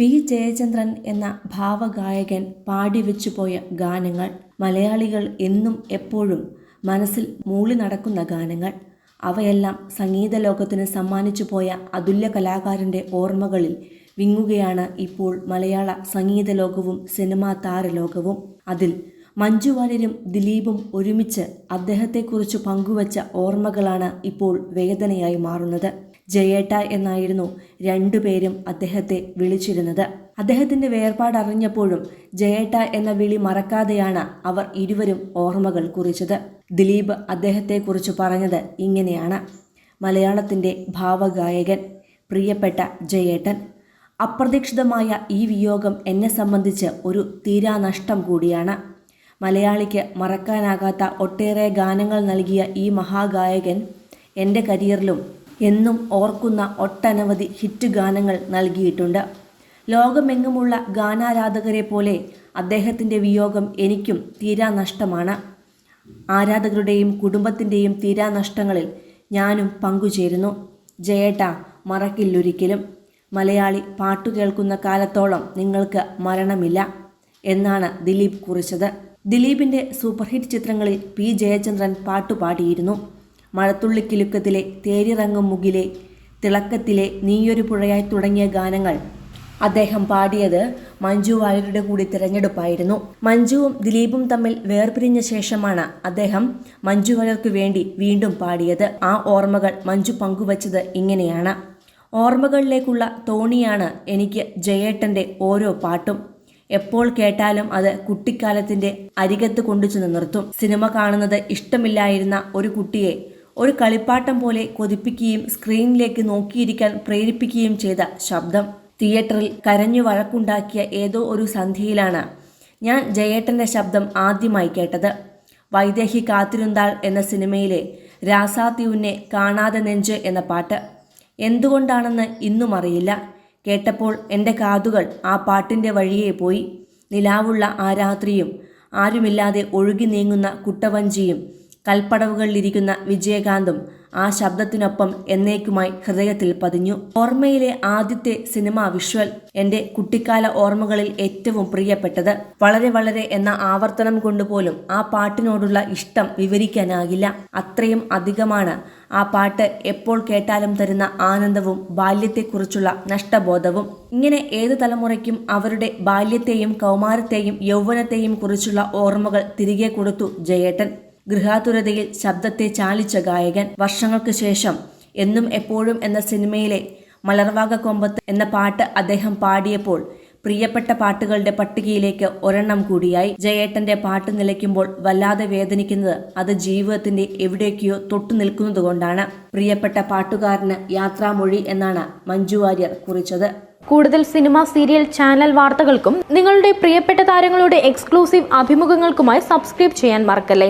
P. Jayachandran എന്ന ഭാവഗായകൻ പാടിവെച്ചുപോയ ഗാനങ്ങൾ മലയാളികൾ എന്നും എപ്പോഴും മനസ്സിൽ മൂളി നടക്കുന്ന ഗാനങ്ങൾ. അവയെല്ലാം സംഗീത ലോകത്തിന് സമ്മാനിച്ചു പോയ അതുല്യ കലാകാരന്റെ ഓർമ്മകളിൽ വിങ്ങുകയാണ് ഇപ്പോൾ മലയാള സംഗീത ലോകവും സിനിമാ താരലോകവും. അതിൽ മഞ്ജു വാര്യരും ദിലീപും ഒരുമിച്ച് അദ്ദേഹത്തെക്കുറിച്ച് പങ്കുവച്ച ഓർമ്മകളാണ് ഇപ്പോൾ വേദനയായി മാറുന്നത്. ജയേട്ട എന്നായിരുന്നു രണ്ടുപേരും അദ്ദേഹത്തെ വിളിച്ചിരുന്നത്. അദ്ദേഹത്തിന്റെ വേർപാട് അറിഞ്ഞപ്പോഴും ജയേട്ട എന്ന വിളി മറക്കാതെയാണ് അവർ ഇരുവരും ഓർമ്മകൾ കുറിച്ചത്. ദിലീപ് അദ്ദേഹത്തെക്കുറിച്ച് പറഞ്ഞത് ഇങ്ങനെയാണ്. മലയാളത്തിന്റെ ഭാവഗായകൻ പ്രിയപ്പെട്ട ജയേട്ടൻ. അപ്രതീക്ഷിതമായ ഈ വിയോഗം എന്നെ സംബന്ധിച്ച് ഒരു തീരാനഷ്ടം കൂടിയാണ്. മലയാളിക്ക് മറക്കാനാകാത്ത ഒട്ടേറെ ഗാനങ്ങൾ നൽകിയ ഈ മഹാഗായകൻ എന്റെ കരിയറിലും എന്നും ഓർക്കുന്ന ഒട്ടനവധി ഹിറ്റ് ഗാനങ്ങൾ നൽകിയിട്ടുണ്ട്. ലോകമെങ്ങുമുള്ള ഗാനാരാധകരെ പോലെ അദ്ദേഹത്തിന്റെ വിയോഗം എനിക്കും തീരാ നഷ്ടമാണ്. ആരാധകരുടെയും കുടുംബത്തിന്റെയും തീരാ നഷ്ടങ്ങളിൽ ഞാനും പങ്കുചേരുന്നു. ജയേട്ട മറക്കില്ലൊരിക്കലും. മലയാളി പാട്ടു കേൾക്കുന്ന കാലത്തോളം നിങ്ങൾക്ക് മരണമില്ല എന്നാണ് ദിലീപ് കുറിച്ചത്. ദിലീപിന്റെ സൂപ്പർഹിറ്റ് ചിത്രങ്ങളിൽ പി. ജയചന്ദ്രൻ പാട്ടുപാടിയിരുന്നു. മഴത്തുള്ളിക്കിലുക്കത്തിലെ തേരിറങ്ങും മുകിലെ തിളക്കത്തിലെ നീയൊരു പുഴയായി തുടങ്ങിയ ഗാനങ്ങൾ അദ്ദേഹം പാടിയത് മഞ്ജു വാര്യരുടെ കൂടി തിരഞ്ഞെടുപ്പായിരുന്നു. മഞ്ജുവും ദിലീപും തമ്മിൽ വേർപിരിഞ്ഞ ശേഷമാണ് അദ്ദേഹം മഞ്ജു വാര്യർക്ക് വേണ്ടി വീണ്ടും പാടിയത്. ആ ഓർമ്മകൾ മഞ്ജു പങ്കുവച്ചത് ഇങ്ങനെയാണ്. ഓർമ്മകളിലേക്കുള്ള തോണിയാണ് എനിക്ക് ജയേട്ടന്റെ ഓരോ പാട്ടും. എപ്പോൾ കേട്ടാലും അത് കുട്ടിക്കാലത്തിന്റെ അരികത്ത് കൊണ്ടുചെന്ന് നിർത്തും. സിനിമ കാണുന്നത് ഇഷ്ടമില്ലായിരുന്ന ഒരു കുട്ടിയെ ഒരു കളിപ്പാട്ടം പോലെ കൊതിപ്പിക്കുകയും സ്ക്രീനിലേക്ക് നോക്കിയിരിക്കാൻ പ്രേരിപ്പിക്കുകയും ചെയ്ത ശബ്ദം. തിയേറ്ററിൽ കരഞ്ഞു വഴക്കുണ്ടാക്കിയ ഏതോ ഒരു സന്ധ്യയിലാണ് ഞാൻ ജയേട്ടന്റെ ശബ്ദം ആദ്യമായി കേട്ടത്. വൈദേഹി കാത്തിരുന്നാൾ എന്ന സിനിമയിലെ രാസാത്യുവിനെ കാണാതെ നെഞ്ച് എന്ന പാട്ട്. എന്തുകൊണ്ടാണെന്ന് ഇന്നും അറിയില്ല. കേട്ടപ്പോൾ എന്റെ കാതുകൾ ആ പാട്ടിന്റെ വഴിയെ പോയി. നിലാവുള്ള ആ രാത്രിയും ആരുമില്ലാതെ ഒഴുകി നീങ്ങുന്ന കുട്ടവഞ്ചിയും കൽപ്പടവുകളിലിരിക്കുന്ന വിജയകാന്തും ആ ശബ്ദത്തിനൊപ്പം എന്നേക്കുമായി ഹൃദയത്തിൽ പതിഞ്ഞു. ഓർമ്മയിലെ ആദ്യത്തെ സിനിമ വിഷ്വൽ എന്റെ കുട്ടിക്കാല ഓർമ്മകളിൽ ഏറ്റവും പ്രിയപ്പെട്ടത്. വളരെ വളരെ എന്ന ആവർത്തനം കൊണ്ടുപോലും ആ പാട്ടിനോടുള്ള ഇഷ്ടം വിവരിക്കാനാകില്ല. അത്രയും അധികമാണ് ആ പാട്ട് എപ്പോൾ കേട്ടാലും തരുന്ന ആനന്ദവും ബാല്യത്തെക്കുറിച്ചുള്ള നഷ്ടബോധവും. ഇങ്ങനെ ഏത് തലമുറയ്ക്കും അവരുടെ ബാല്യത്തെയും കൗമാരത്തെയും യൗവനത്തെയും കുറിച്ചുള്ള ഓർമ്മകൾ തിരികെ കൊടുത്തു ജയേട്ടൻ. ഗൃഹാതുരതയിൽ ശബ്ദത്തെ ചാലിച്ച ഗായകൻ വർഷങ്ങൾക്ക് ശേഷം എന്നും എപ്പോഴും എന്ന സിനിമയിലെ മലർവാക കൊമ്പത്ത് എന്ന പാട്ട് അദ്ദേഹം പാടിയപ്പോൾ പ്രിയപ്പെട്ട പാട്ടുകളുടെ പട്ടികയിലേക്ക് ഒരെണ്ണം കൂടിയായി. ജയേട്ടന്റെ പാട്ട് നിലയ്ക്കുമ്പോൾ വല്ലാതെ വേദനിക്കുന്നത് അത് ജീവിതത്തിന്റെ എവിടേക്കോ തൊട്ടു നിൽക്കുന്നതുകൊണ്ടാണ്. പ്രിയപ്പെട്ട പാട്ടുകാരന് യാത്രാമൊഴി എന്നാണ് മഞ്ജു വാര്യർ കുറിച്ചത്. കൂടുതൽ സിനിമ സീരിയൽ ചാനൽ വാർത്തകൾക്കും നിങ്ങളുടെ പ്രിയപ്പെട്ട താരങ്ങളുടെ എക്സ്ക്ലൂസീവ് അഭിമുഖങ്ങൾക്കുമായി സബ്സ്ക്രൈബ് ചെയ്യാൻ മറക്കല്ലേ?